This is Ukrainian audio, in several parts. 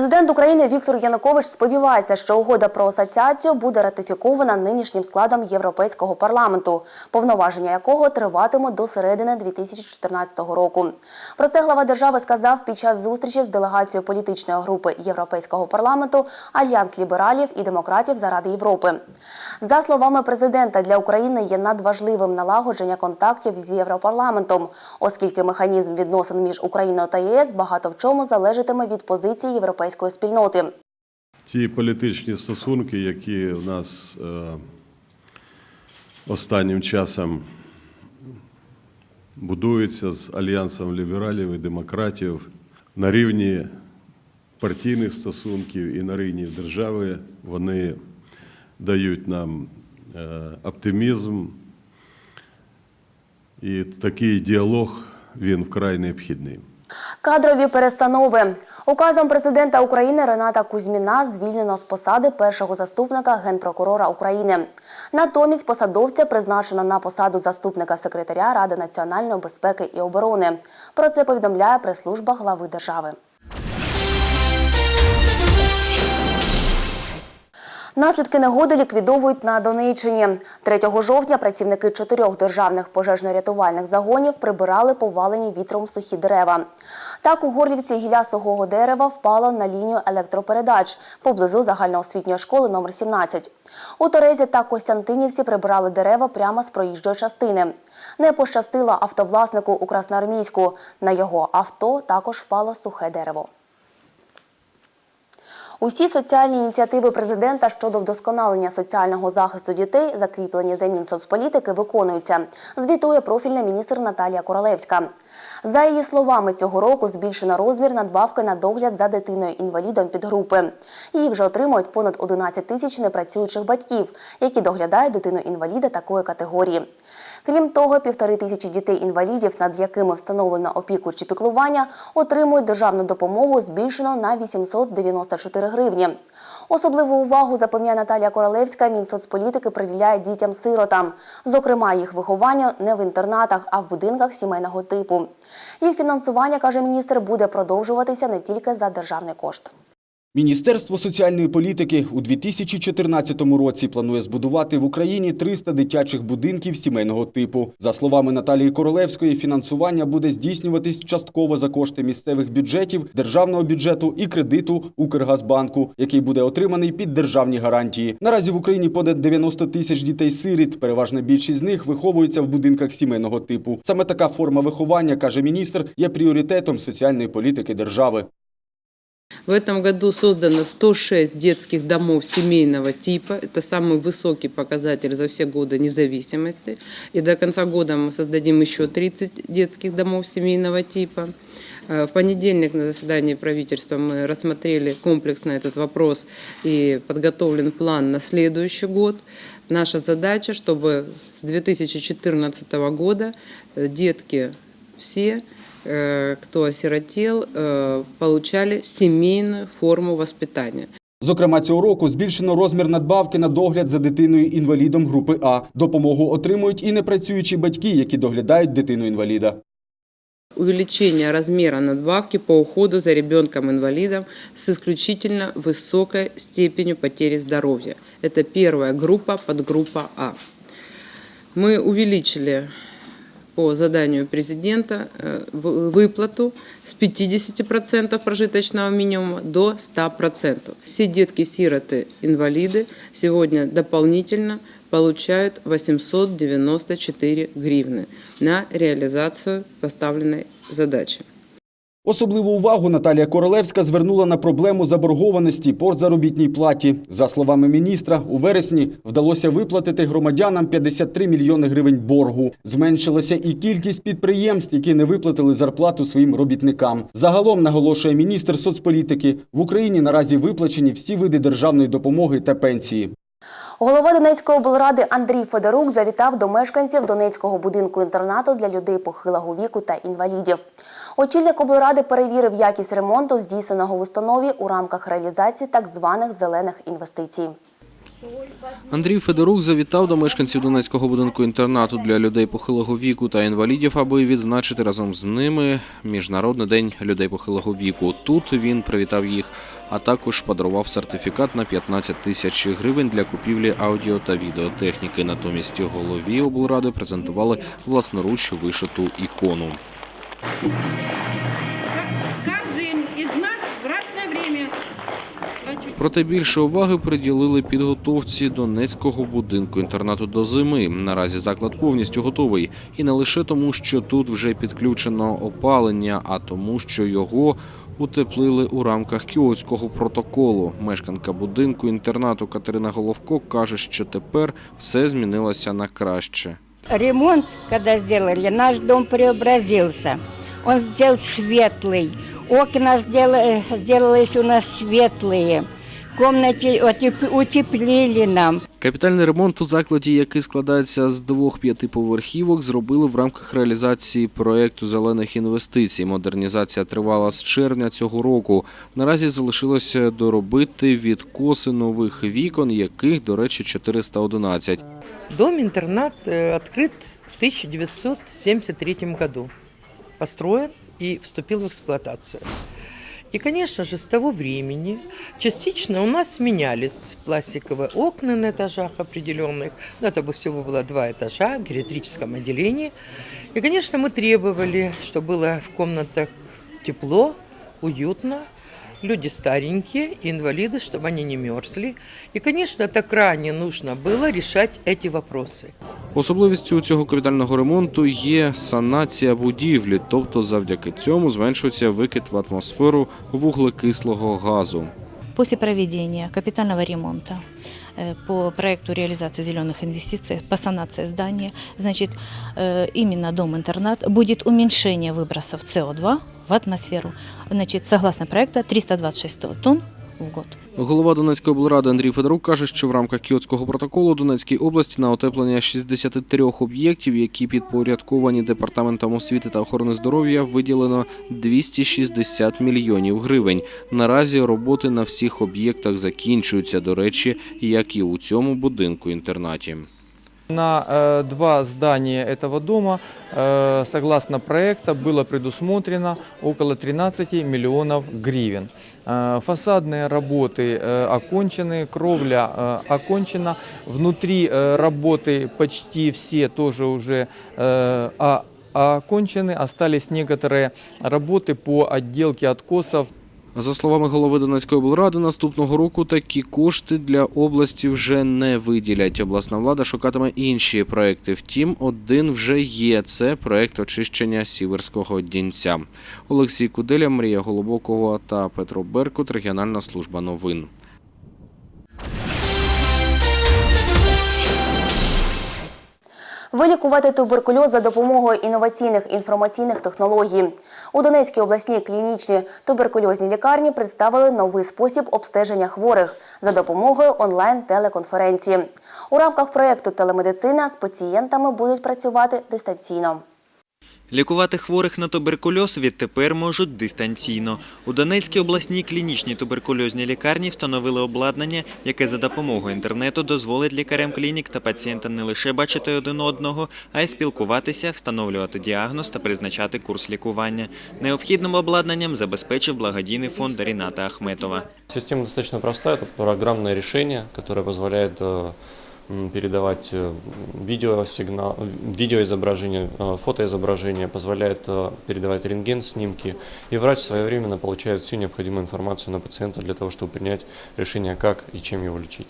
Президент України Віктор Янукович сподівається, що угода про асоціацію буде ратифікована нинішнім складом Європейського парламенту, повноваження якого триватимуть до середини 2014 року. Про це глава держави сказав під час зустрічі з делегацією політичної групи Європейського парламенту Альянс лібералів і демократів заради Європи. За словами президента, для України є надважливим налагодження контактів з Європарламентом, оскільки механізм відносин між Україною та ЄС багато в чому залежатиме від позиції європейської спільноти. Ті політичні стосунки, які в нас е, останнім часом будуються з альянсом лібералів і демократів на рівні партійних стосунків і на рівні держави, вони дають нам е, оптимізм. І такий діалог він вкрай необхідний. Кадрові перестанови. Указом президента України Рената Кузьміна звільнено з посади першого заступника генпрокурора України. Натомість посадовця призначено на посаду заступника секретаря Ради національної безпеки і оборони. Про це повідомляє прес-служба глави держави. Наслідки негоди ліквідовують на Донеччині. 3 жовтня працівники чотирьох державних пожежно-рятувальних загонів прибирали повалені вітром сухі дерева. Так у Горлівці гілля сухого дерева впало на лінію електропередач поблизу загальноосвітньої школи номер 17. У Терезі та Костянтинівці прибирали дерева прямо з проїжджої частини. Не пощастило автовласнику у Красноармійську. На його авто також впало сухе дерево. Усі соціальні ініціативи президента щодо вдосконалення соціального захисту дітей, закріплені за Мінсоцполітики, виконуються. Звітує профільний міністр Наталія Королевська. За її словами, цього року збільшено розмір надбавки на догляд за дитиною-інвалідом підгрупи. Її вже отримують понад 11 тисяч непрацюючих батьків, які доглядають дитину-інваліда такої категорії. Крім того, півтори тисячі дітей-інвалідів, над якими встановлено опіку чи піклування, отримують державну допомогу збільшено на 894 гривні. Особливу увагу, запевняє Наталія Королевська, Мінсоцполітики приділяє дітям-сиротам. Зокрема, їх вихованню не в інтернатах, а в будинках сімейного типу. Їх фінансування, каже міністр, буде продовжуватися не тільки за державний кошт. Міністерство соціальної політики у 2014 році планує збудувати в Україні 300 дитячих будинків сімейного типу. За словами Наталії Королевської, фінансування буде здійснюватись частково за кошти місцевих бюджетів, державного бюджету і кредиту Укргазбанку, який буде отриманий під державні гарантії. Наразі в Україні понад 90 тисяч дітей-сиріт. Переважна більшість з них виховуються в будинках сімейного типу. Саме така форма виховання, каже міністр, є пріоритетом соціальної політики держави. В этом году создано 106 детских домов семейного типа. Это самый высокий показатель за все годы независимости. И до конца года мы создадим еще 30 детских домов семейного типа. Э, В понедельник на заседании правительства мы рассмотрели комплексно этот вопрос и подготовлен план на следующий год. Наша задача, чтобы с 2014 года э, детки все кто осиротел, э, получали семейную форму воспитания. Зокрема, цього року збільшено розмір надбавки на догляд за дитиною-інвалідом групи А. Допомогу отримують і непрацюючі батьки, які доглядають дитину-інваліда. Увеличение размера надбавки по уходу за ребенком-инвалидом с исключительно высокой степенью потери здоровья. Это первая группа, подгруппа А. Мы увеличили по заданию президента э, выплату с 50% прожиточного минимума до 100%. Все детки-сироты, инвалиды сегодня дополнительно получают 894 гривны на реализацию поставленной задачи. Особливу увагу Наталія Королевська звернула на проблему заборгованості по заробітній платі. За словами міністра, у вересні вдалося виплатити громадянам 53 мільйони гривень боргу. Зменшилася і кількість підприємств, які не виплатили зарплату своїм робітникам. Загалом, наголошує міністр соцполітики, в Україні наразі виплачені всі види державної допомоги та пенсії. Голова Донецької облради Андрій Федорук завітав до мешканців Донецького будинку інтернату для людей похилого віку та інвалідів. Очільник облради перевірив якість ремонту, здійсненого в установі у рамках реалізації так званих зелених інвестицій. Андрій Федорук завітав до мешканців Донецького будинку інтернату для людей похилого віку та інвалідів, аби відзначити разом з ними Міжнародний день людей похилого віку. Тут він привітав їх, а також подарував сертифікат на 15 тисяч гривень для купівлі аудіо та відеотехніки. Натомість голові облради презентували власноруч вишиту ікону. Проте більше уваги приділили підготовці Донецького будинку інтернату до зими. Наразі заклад повністю готовий, і не лише тому, що тут вже підключено опалення, а тому, що його утеплили у рамках кіотського протоколу. Мешканка будинку інтернату Катерина Головко каже, що тепер все змінилося на краще. Ремонт, когда сделали, наш дом преобразился. Он сделал светлый. Окна сделали, сделались у нас светлые Комнаты утеп- утеплили нам. Капітальний ремонт у закладі, який складається з двох п'ятиповерхівок, зробили в рамках реалізації проекту зелених інвестицій. Модернізація тривала з червня цього року. Наразі залишилося доробити відкоси нових вікон, яких, до речі, 411. Дом-интернат э, открыт в 1973 году. Построен и вступил в эксплуатацию. И, конечно же, с того времени частично у нас менялись пластиковые окна на этажах определенных. Ну, это бы всего было два этажа в гериатрическом отделении. И, конечно, мы требовали, чтобы было в комнатах тепло, уютно, люди старенькие, инвалиды, чтобы они не мерзли. И, конечно, это крайне нужно было решать эти вопросы. Особливістю цього капітального ремонту є санація будівлі, тобто завдяки цьому зменшується викид в атмосферу вуглекислого газу. После проведения капитального ремонта э, по проекту реализации зеленых инвестиций, по санации здания, значит, э, именно дом-интернат будет уменьшение выбросов СО2 в атмосферу. Значит, согласно проекта 326 тонн в год. Голова Донецької облради Андрій Федорук каже, що в рамках Кіотського протоколу Донецькій області на утеплення 63 об'єктів, які підпорядковані департаментом освіти та охорони здоров'я, виділено 260 мільйонів гривень. Наразі роботи на всіх об'єктах закінчуються. До речі, як і у цьому будинку інтернаті. На э, два здания этого дома, э, согласно проекта, было предусмотрено около 13 миллионов гривен. Э, фасадные работы э, окончены, кровля э, окончена. Внутри э, работы почти все тоже уже э, а- окончены. Остались некоторые работы по отделке откосов За словами голови Донецької облради, наступного року такі кошти для області вже не виділять. Обласна влада шукатиме інші проекти. Втім, один вже є. Це проект очищення Сіверського Дінця. Олексій Куделя, Марія Голубокова та Петро Беркут. Регіональна служба новин. Вилікувати туберкульоз за допомогою інноваційних інформаційних технологій. У Донецькій обласній клінічній туберкульозній лікарні представили новий спосіб обстеження хворих за допомогою онлайн-телеконференції. У рамках проєкту Телемедицина з пацієнтами будуть працювати дистанційно. Лікувати хворих на туберкульоз відтепер можуть дистанційно. У Донецькій обласній клінічній туберкульозній лікарні встановили обладнання, яке за допомогою інтернету дозволить лікарям клінік та пацієнтам не лише бачити один одного, а й спілкуватися, встановлювати діагноз та призначати курс лікування. Необхідним обладнанням забезпечив благодійний фонд Ріната Ахметова. Система это программное решение, которое позволяет э, м, передавать э, видеосигнал, видеоизображение, э, фотоизображение, позволяет э, передавать рентген-снимки. И врач своевременно получает всю необходимую информацию на пациента для того, чтобы принять решение, как и чем его лечить.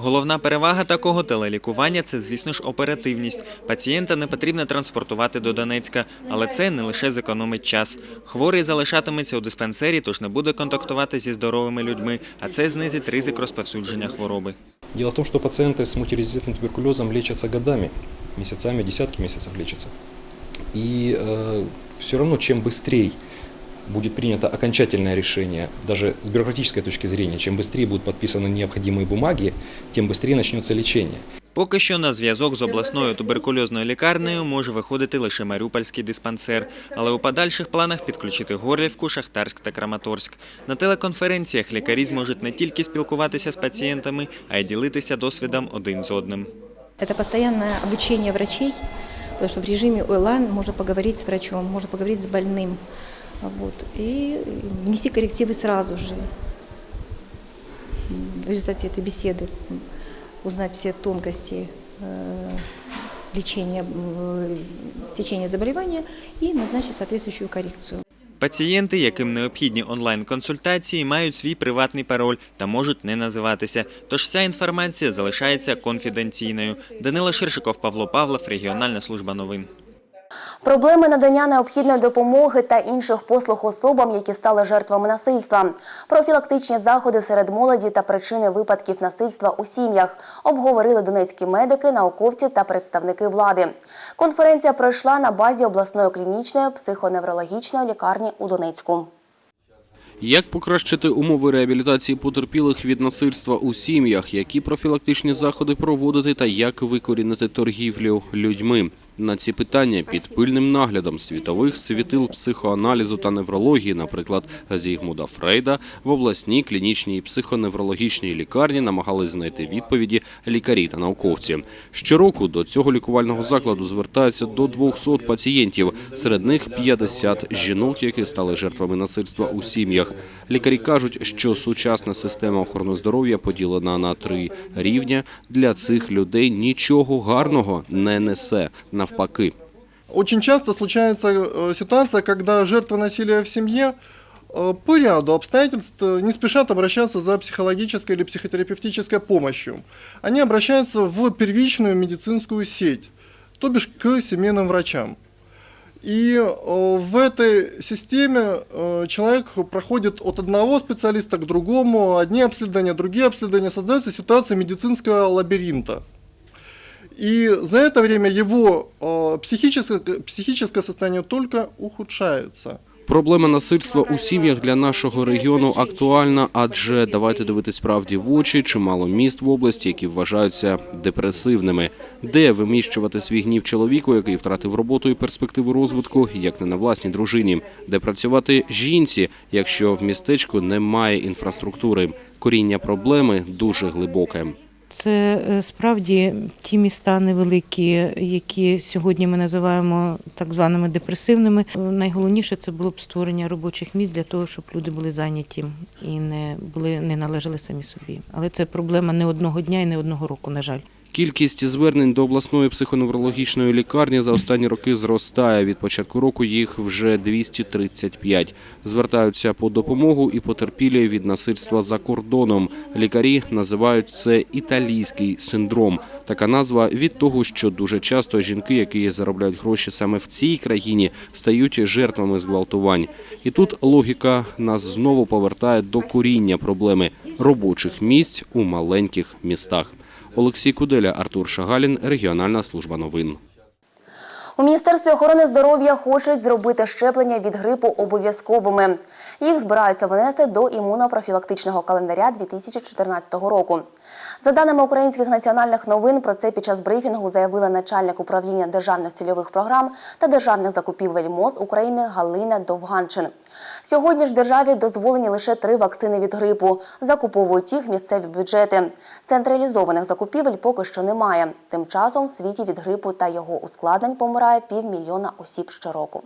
Головна перевага такого телелікування – це, звісно ж, оперативність. Пацієнта не потрібно транспортувати до Донецька, але це не лише зекономить час. Хворий залишатиметься у диспансері, тож не буде контактувати зі здоровими людьми, а це знизить ризик розповсюдження хвороби. Дело в том, что пациенты с мультирезистентным туберкулезом лечатся годами, месяцами, десятки месяцев лечатся. И э, все равно, чем быстрее будет принято окончательное решение, даже с бюрократической точки зрения, чем быстрее будут подписаны необходимые бумаги, тем быстрее начнется лечение. Поки що на зв'язок з обласною туберкульозною лікарнею може виходити лише Маріупольський диспансер, але у подальших планах підключити Горлівку, Шахтарськ та Краматорськ. На телеконференціях лікарі зможуть не тільки спілкуватися з пацієнтами, а й ділитися досвідом один з одним. Это постоянное обучение врачей, потому что в режиме онлайн можно поговорить с врачом, можно поговорить с больным. Вот, и внести коррективы сразу же. В результате этой беседы м, узнать все тонкости э, лечения, э, течения заболевания и назначить соответствующую коррекцию. Пацієнти, яким необхідні онлайн-консультації, мають свій приватний пароль та можуть не називатися. Тож вся інформація залишається конфіденційною. Данила Ширшиков, Павло Павлов, Регіональна служба новин. Проблеми надання необхідної допомоги та інших послуг особам, які стали жертвами насильства, профілактичні заходи серед молоді та причини випадків насильства у сім'ях обговорили донецькі медики, науковці та представники влади. Конференція пройшла на базі обласної клінічної психоневрологічної лікарні у Донецьку. Як покращити умови реабілітації потерпілих від насильства у сім'ях, які профілактичні заходи проводити та як викорінити торгівлю людьми? На ці питання під пильним наглядом світових світил психоаналізу та неврології, наприклад, Зігмуда Фрейда, в обласній клінічній психоневрологічній лікарні намагались знайти відповіді лікарі та науковці. Щороку до цього лікувального закладу звертаються до 200 пацієнтів, серед них 50 жінок, які стали жертвами насильства у сім'ях. Лікарі кажуть, що сучасна система охорони здоров'я поділена на три рівня. Для цих людей нічого гарного не несе. Навпаки. Очень часто случается э, ситуация, когда жертвы насилия в семье э, по ряду обстоятельств э, не спешат обращаться за психологической или психотерапевтической помощью. Они обращаются в первичную медицинскую сеть, то бишь к семейным врачам. И в этой системе человек проходит от одного специалиста к другому, одни обследования, другие обследования, создается ситуация медицинского лабиринта. И за это время его э, психическое, психическое состояние только ухудшается. Проблема насильства у сім'ях для нашого регіону актуальна, адже давайте дивитись правді в очі. Чимало міст в області, які вважаються депресивними. Де виміщувати свій гнів чоловіку, який втратив роботу і перспективу розвитку, як не на власній дружині, де працювати жінці, якщо в містечку немає інфраструктури. Коріння проблеми дуже глибоке. Це е, справді ті міста невеликі, які сьогодні ми називаємо так званими депресивними. Е, Найголовніше це було б створення робочих місць для того, щоб люди були зайняті і не були не належали самі собі. Але це проблема не одного дня і не одного року, на жаль. Кількість звернень до обласної психоневрологічної лікарні за останні роки зростає. Від початку року їх вже 235. Звертаються по допомогу і потерпілі від насильства за кордоном. Лікарі називають це італійський синдром. Така назва від того, що дуже часто жінки, які заробляють гроші саме в цій країні, стають жертвами зґвалтувань. І тут логіка нас знову повертає до коріння проблеми робочих місць у маленьких містах. Олексій Куделя, Артур Шагалін, Регіональна служба новин. У Міністерстві охорони здоров'я хочуть зробити щеплення від грипу обов'язковими. Їх збираються внести до імунопрофілактичного календаря 2014 року. За даними українських національних новин, про це під час брифінгу заявила начальник управління державних цільових програм та державних закупівель МОЗ України Галина Довганчин. Сьогодні ж державі дозволені лише три вакцини від грипу. Закуповують їх місцеві бюджети. Централізованих закупівель поки що немає. Тим часом в світі від грипу та його ускладнень помирає півмільйона осіб щороку.